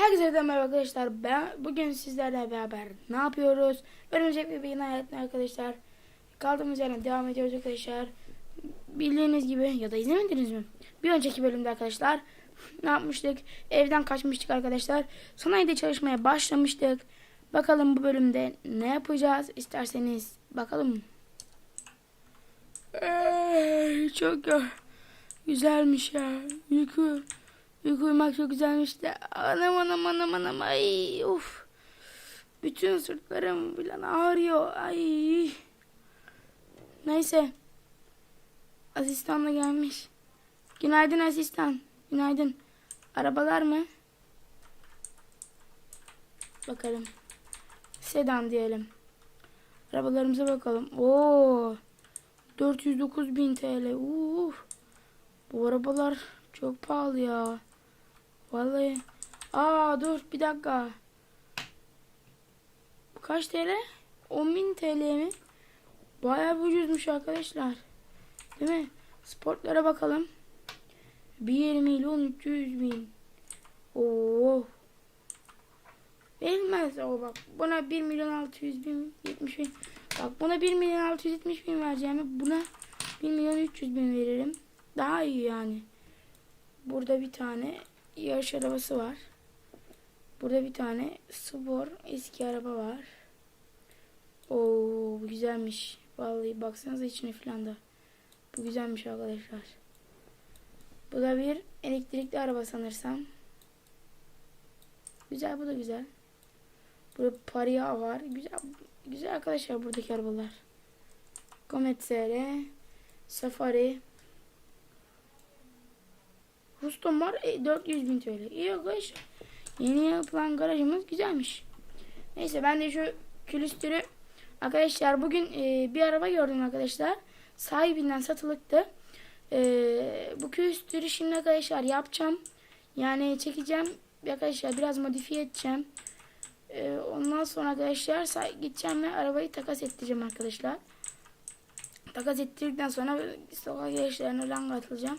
Herkese merhaba arkadaşlar. Ben bugün sizlerle beraber ne yapıyoruz? Örümcek bebeğin hayatını arkadaşlar. Kaldığımız yerden devam ediyoruz arkadaşlar. Bildiğiniz gibi ya da izlemediniz mi? Bir önceki bölümde arkadaşlar ne yapmıştık? Evden kaçmıştık arkadaşlar. Sanayide çalışmaya başlamıştık. Bakalım bu bölümde ne yapacağız? İsterseniz bakalım. Ey, çok güzelmiş ya. Uyku Uyku uyumak çok güzelmiş de. Anam anam anam anam ay uf. Bütün sırtlarım falan ağrıyor. Ay. Neyse. Asistan da gelmiş. Günaydın asistan. Günaydın. Arabalar mı? Bakalım. Sedan diyelim. Arabalarımıza bakalım. Oo. 409 bin TL. Uf. Bu arabalar çok pahalı ya. Vallahi. Aa dur bir dakika. Kaç TL? 10.000 TL mi? Bayağı ucuzmuş arkadaşlar. Değil mi? Sportlara bakalım. 1 milyon 300 bin. Oo. Verilmez o bak. Buna 1 milyon 600 bin 70 bin. Bak buna 1 milyon 670 bin vereceğim. Buna 1 milyon 300 bin veririm. Daha iyi yani. Burada bir tane yarış arabası var. Burada bir tane spor eski araba var. Oo güzelmiş. Vallahi baksanıza içine falan da. Bu güzelmiş arkadaşlar. Bu da bir elektrikli araba sanırsam. Güzel bu da güzel. Burada Paria var. Güzel güzel arkadaşlar buradaki arabalar. Comet SR, Safari, Ruston var e, 400 bin TL. İyi arkadaş. Yeni yapılan garajımız güzelmiş. Neyse ben de şu külüstürü arkadaşlar bugün e, bir araba gördüm arkadaşlar. Sahibinden satılıktı. E, bu külüstürü şimdi arkadaşlar yapacağım. Yani çekeceğim. Arkadaşlar biraz modifiye edeceğim. E, ondan sonra arkadaşlar gideceğim ve arabayı takas ettireceğim arkadaşlar. Takas ettirdikten sonra sokak yarışlarına falan katılacağım.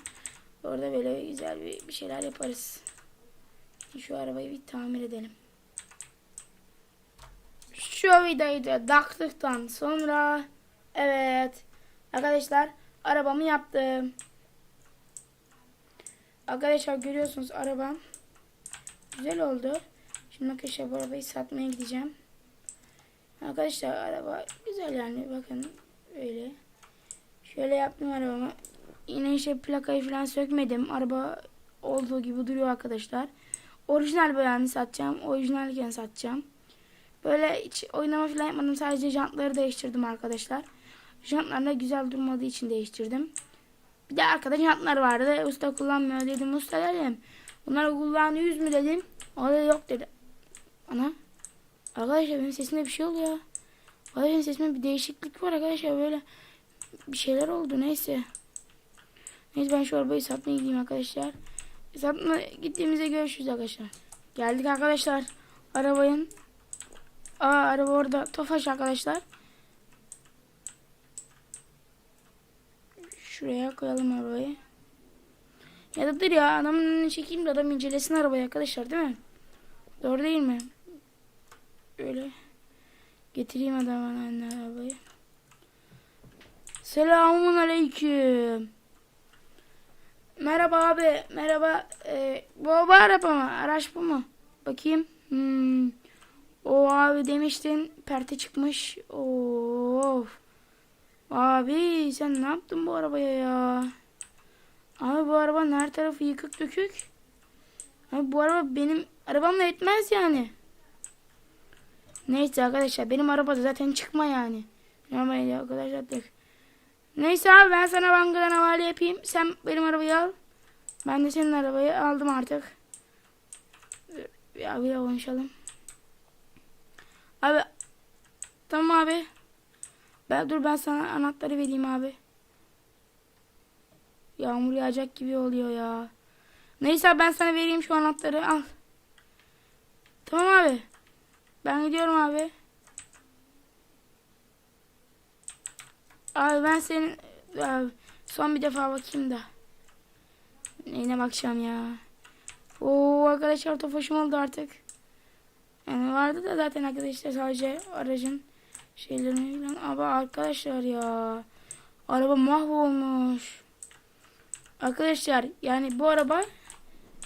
Orada böyle güzel bir, bir şeyler yaparız. Şu arabayı bir tamir edelim. Şu vidayı da taktıktan sonra evet arkadaşlar arabamı yaptım. Arkadaşlar görüyorsunuz arabam güzel oldu. Şimdi arkadaşlar bu arabayı satmaya gideceğim. Arkadaşlar araba güzel yani bakın öyle. Şöyle yaptım arabamı. Yine işte plakayı falan sökmedim. Araba olduğu gibi duruyor arkadaşlar. Orijinal boyağını satacağım. Orijinalken satacağım. Böyle hiç oynama falan yapmadım. Sadece jantları değiştirdim arkadaşlar. Jantlar da güzel durmadığı için değiştirdim. Bir de arkada jantlar vardı. Usta kullanmıyor dedim. Usta dedim. Bunları kullanıyoruz mu dedim. O da yok dedi. Ana. Arkadaşlar benim sesimde bir şey oluyor. Arkadaşlar sesimde bir değişiklik var arkadaşlar. Böyle bir şeyler oldu. Neyse. Neyse ben şu arabayı satmaya gideyim arkadaşlar. Satma gittiğimizde görüşürüz arkadaşlar. Geldik arkadaşlar. Arabayın. Aa araba orada. Tofaş arkadaşlar. Şuraya koyalım arabayı. Ya da dur ya adamın önüne çekeyim de adam incelesin arabayı arkadaşlar değil mi? Doğru değil mi? Öyle. Getireyim adamın önüne arabayı. Selamun aleyküm. Merhaba abi. Merhaba. Ee, bu, araba mı? Araç bu mu? Bakayım. Hmm. O abi demiştin. Perte çıkmış. Of. Abi sen ne yaptın bu arabaya ya? Abi bu arabanın her tarafı yıkık dökük. Abi bu araba benim arabamla etmez yani. Neyse arkadaşlar benim arabada zaten çıkma yani. Arabayı arkadaşlar. Neyse abi ben sana bankadan havale yapayım. Sen benim arabayı al. Ben de senin arabayı aldım artık. Bir abiyle konuşalım. Abi. Tamam abi. Ben, dur ben sana anahtarı vereyim abi. Yağmur yağacak gibi oluyor ya. Neyse ben sana vereyim şu anahtarı al. Tamam abi. Ben gidiyorum abi. Abi ben senin abi, son bir defa bakayım da. Neyine bakacağım ya. Oo arkadaşlar tofaşım oldu artık. Yani vardı da zaten arkadaşlar sadece aracın şeylerini falan. Ama arkadaşlar ya. Araba mahvolmuş. Arkadaşlar yani bu araba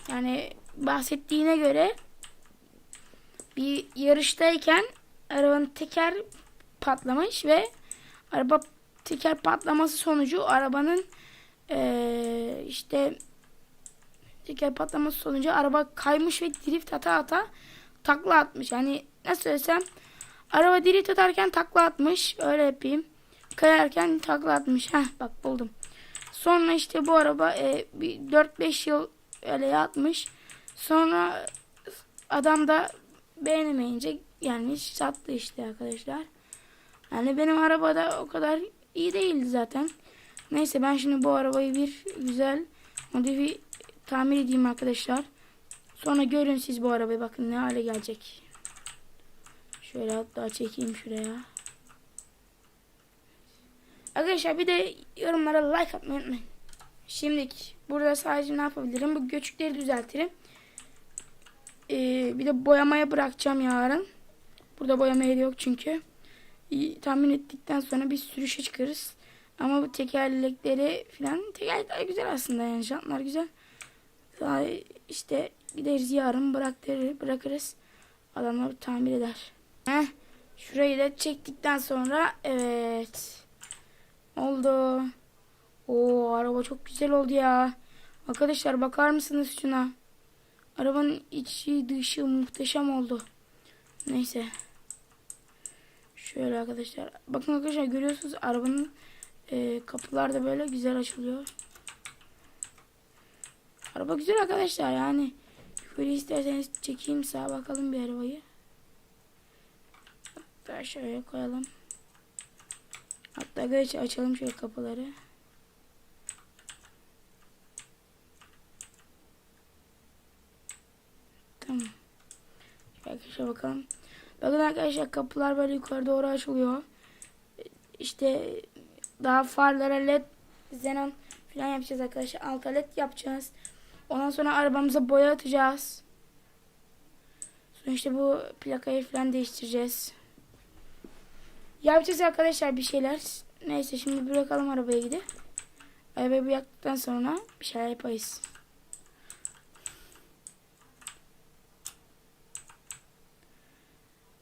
yani bahsettiğine göre bir yarıştayken arabanın teker patlamış ve araba teker patlaması sonucu arabanın eee, işte teker patlaması sonucu araba kaymış ve drift ata ata takla atmış. Yani nasıl söylesem araba drift atarken takla atmış. Öyle yapayım. Kayarken takla atmış. Heh bak buldum. Sonra işte bu araba e, bir 4-5 yıl öyle yatmış. Sonra adam da beğenemeyince yani sattı işte arkadaşlar. Yani benim arabada o kadar iyi değildi zaten. Neyse ben şimdi bu arabayı bir güzel modifi tamir edeyim arkadaşlar. Sonra görün siz bu arabayı bakın ne hale gelecek. Şöyle hatta çekeyim şuraya. Arkadaşlar bir de yorumlara like atmayı unutmayın. Şimdi burada sadece ne yapabilirim? Bu göçükleri düzeltirim. Ee, bir de boyamaya bırakacağım yarın. Burada boyama yeri yok çünkü. Tahmin ettikten sonra bir sürüşe çıkarız. Ama bu tekerlekleri falan tekerlekler güzel aslında yani jantlar güzel. Daha işte gideriz yarın bıraktırır, bırakırız. Adamlar tamir eder. Heh, şurayı da çektikten sonra evet. Oldu. Oo araba çok güzel oldu ya. Arkadaşlar bakar mısınız şuna? Arabanın içi dışı muhteşem oldu. Neyse. Şöyle arkadaşlar. Bakın arkadaşlar görüyorsunuz arabanın e, kapılar da böyle güzel açılıyor. Araba güzel arkadaşlar yani. Şöyle isterseniz çekeyim sağa bakalım bir arabayı. Hatta şöyle koyalım. Hatta geç açalım şöyle kapıları. Tamam. Şöyle arkadaşlar bakalım. Bakın arkadaşlar kapılar böyle yukarı doğru açılıyor. İşte daha farlara led xenon falan yapacağız arkadaşlar. Alta led yapacağız. Ondan sonra arabamıza boya atacağız. Sonra işte bu plakayı falan değiştireceğiz. Yapacağız arkadaşlar bir şeyler. Neyse şimdi bırakalım arabaya gidip. Arabayı bıraktıktan sonra bir şeyler yaparız.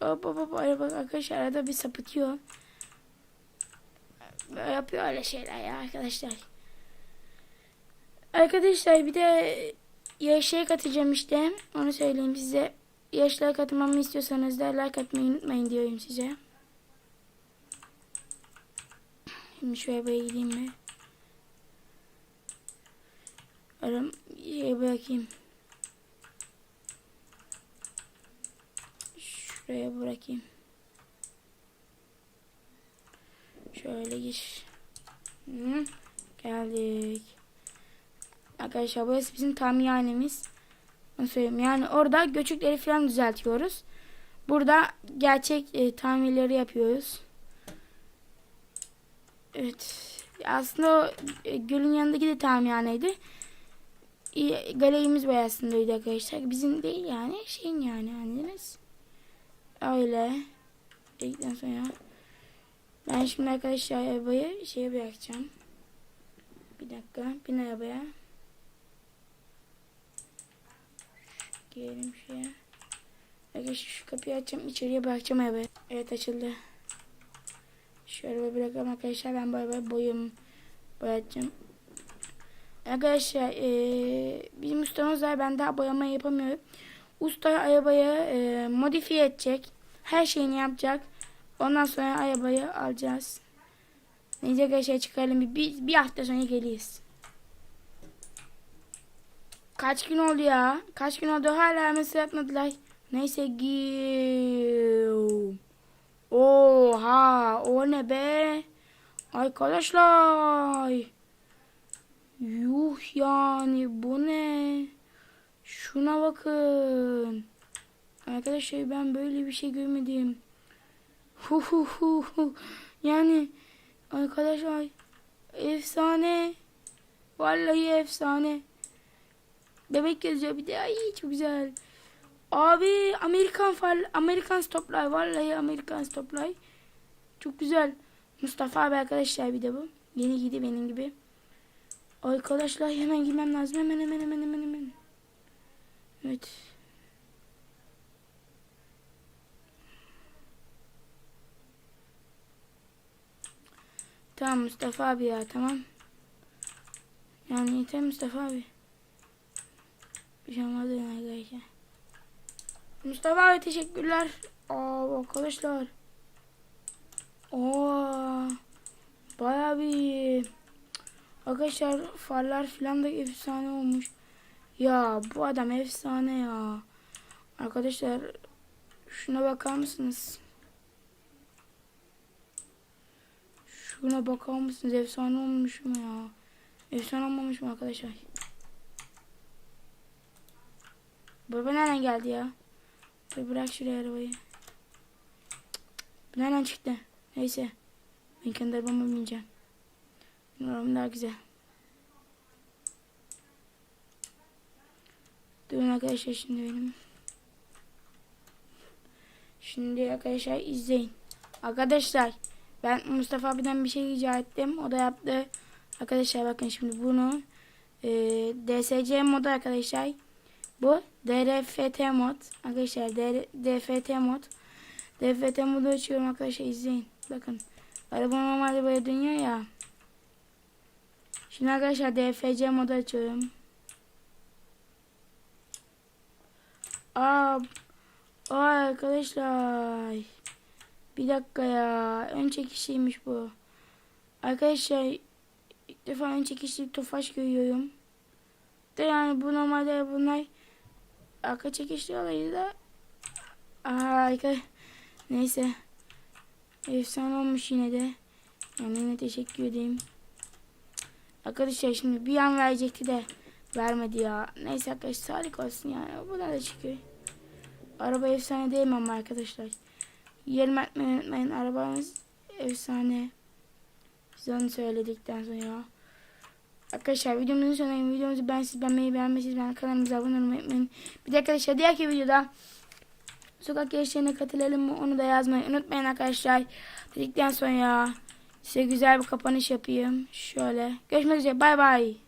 Hop hop hop araba arkadaşlar arada bir sapıtıyor. Böyle yapıyor öyle şeyler ya arkadaşlar. Arkadaşlar bir de yaşaya katacağım işte. Onu söyleyeyim size. Yaşlara katılmamı istiyorsanız da like atmayı unutmayın diyorum size. Şimdi şu arabaya gideyim mi? Aram şey bırakayım. Şuraya bırakayım. Şöyle gir. Hı, geldik. Arkadaşlar burası bizim tamirhanemiz. Onu söyleyeyim. Yani orada göçükleri falan düzeltiyoruz. Burada gerçek e, tamirleri yapıyoruz. Evet. Aslında e, gölün yanındaki de tamirhaneydi. E, galerimiz aslında arkadaşlar. Bizim değil yani. Şeyin yani anladınız. Öyle. Dedikten sonra ben şimdi arkadaşlar arabayı şeye bırakacağım. Bir dakika. Bin arabaya. Girelim şuraya. Arkadaşlar şu kapıyı açacağım. içeriye bırakacağım arabayı. Evet açıldı. Şu arabayı bırakalım arkadaşlar. Ben bu arabayı boyum boyayacağım. Arkadaşlar ee, bizim ustamız var. Ben daha boyama yapamıyorum. Usta arabayı e, modifiye edecek. Her şeyini yapacak. Ondan sonra arabayı alacağız. Neyse arkadaşlar çıkaralım. Bir, bir, hafta sonra geliyiz. Kaç gün oldu ya? Kaç gün oldu? Hala mesaj atmadılar. Neyse giyim. Oha o ne be? Arkadaşlar. Yuh yani bu ne? Şuna bakın. Arkadaşlar ben böyle bir şey görmedim. Hu hu hu hu. Yani arkadaşlar efsane. Vallahi efsane. Bebek yazıyor bir de. Ay çok güzel. Abi Amerikan far Amerikan stoplar vallahi Amerikan stoplar. Çok güzel. Mustafa abi arkadaşlar bir de bu. Yeni giydi benim gibi. Arkadaşlar hemen girmem lazım. Hemen hemen hemen hemen hemen. Evet. Tamam Mustafa abi ya tamam. Yani yeter Mustafa abi. Bir şey olmadı arkadaşlar. Mustafa abi teşekkürler. Aa arkadaşlar. Oo. Bayağı bir. Arkadaşlar farlar falan da efsane olmuş. Ya bu adam efsane ya. Arkadaşlar şuna bakar mısınız? Şuna bakar mısınız? Efsane olmuş mu ya? Efsane olmamış mı arkadaşlar? Baba nereden geldi ya? Dur bırak şuraya arabayı. Bu nereden çıktı? Neyse. Ben kendi arabama bineceğim. Arabam daha güzel. Durun arkadaşlar şimdi benim. Şimdi arkadaşlar izleyin. Arkadaşlar ben Mustafa abiden bir şey rica ettim. O da yaptı. Arkadaşlar bakın şimdi bunu e, DSC modu arkadaşlar. Bu DRFT mod. Arkadaşlar DR, DFT mod. DFT modu açıyorum arkadaşlar izleyin. Bakın. Araba normalde böyle dönüyor ya. Şimdi arkadaşlar DFC modu açıyorum. Aa, aa arkadaşlar. Bir dakika ya. Ön çekişiymiş bu. Arkadaşlar ilk defa ön çekişli tofaş görüyorum. De yani bu normalde bunlar arka çekişli olayı da Aa, neyse efsane olmuş yine de yani yine teşekkür edeyim arkadaşlar şimdi bir an verecekti de vermedi ya neyse arkadaşlar sağlık olsun yani bu da çıkıyor araba efsane değil mi ama arkadaşlar yerim etmeyi unutmayın arabanız efsane size onu söyledikten sonra Arkadaşlar videomuzun sonuna videomuzu ben siz beğenmeyi beğenmezseniz ben kanalımıza abone olmayı unutmayın. Bir de arkadaşlar diğerki videoda sokak yarışlarına katılalım mı onu da yazmayı unutmayın arkadaşlar. Dedikten sonra size güzel bir kapanış yapayım. Şöyle. Görüşmek üzere bay bay.